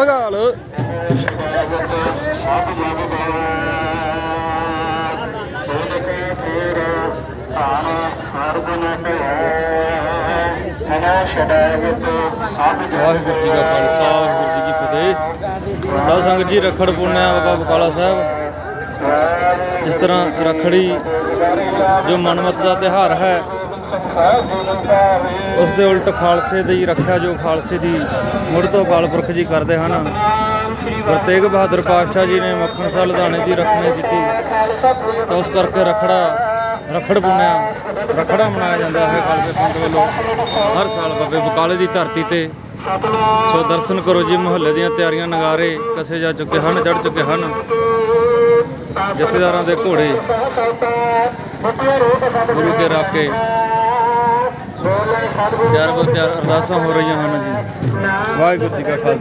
ਅਗਾਲ ਵਾਹਿਗੁਰੂ ਜੀ ਕਾ ਖਾਲਸਾ ਵਾਹਿਗੁਰੂ ਜੀ ਕੀ ਫਤਿਹ ਸਾਧ ਸੰਗਤ ਜੀ ਰਖੜ ਪੁੰਨਿਆ ਬਾਬਾ ਬਕਾਲਾ ਸਾਹਿਬ ਇਸ ਤਰ੍ਹਾਂ ਰਖੜੀ ਜੋ ਮਨਮਤ ਦਾ ਤਿਹਾਰ ਹੈ ਉਸ ਦੇ ਉਲਟ ਖਾਲਸੇ ਦੀ ਰੱਖਿਆ ਜੋ ਖਾਲਸੇ ਦੀ ਮੁੜ ਤੋਂ ਅਕਾਲ ਪੁਰਖ ਜੀ ਕਰਦੇ ਹਨ। ਗੁਰੂ ਤੇਗ ਬਹਾਦਰ ਪਾਤਸ਼ਾਹ ਜੀ ਨੇ ਮੱਖਣ ਸਾਹ ਲੁਧਿਆਣੇ ਦੀ ਰੱਖਣੀ ਕੀਤੀ। ਤਾਂ ਉਸ ਕਰਕੇ ਰਖੜਾ, ਰਖੜ ਪੁੰਨਿਆ ਰਖੜਾ ਮਨਾਇਆ ਜਾਂਦਾ ਹੈ ਖਾਲਸੇ ਪੰਥ ਵੱਲੋਂ। ਹਰ ਸਾਲ ਬਾਬੇ ਬਕਾਲੇ ਦੀ ਧਰਤੀ ਤੇ। ਸੋ ਦਰਸ਼ਨ ਕਰੋ ਜੀ, ਮੁਹੱਲੇ ਦੀਆਂ ਤਿਆਰੀਆਂ ਨਗਾਰੇ, ਕਸੇ ਜਾ ਚੁੱਕੇ ਹਨ ਚੜ ਚੁੱਕੇ ਹਨ। ਜਥੇਦਾਰਾਂ ਦੇ ਘੋੜੇ, ਗੁਰੂ ਕੇ ਰਾਕੇ ਤਿਆਰ ਬਰ ਤਿਆਰ ਅਰਦਾਸਾਂ ਹੋ ਰਹੀਆਂ ਹਨ ਜੀ। ਵਾਹਿਗੁਰੂ ਜੀ ਕਾ ਖਾਲਸਾ।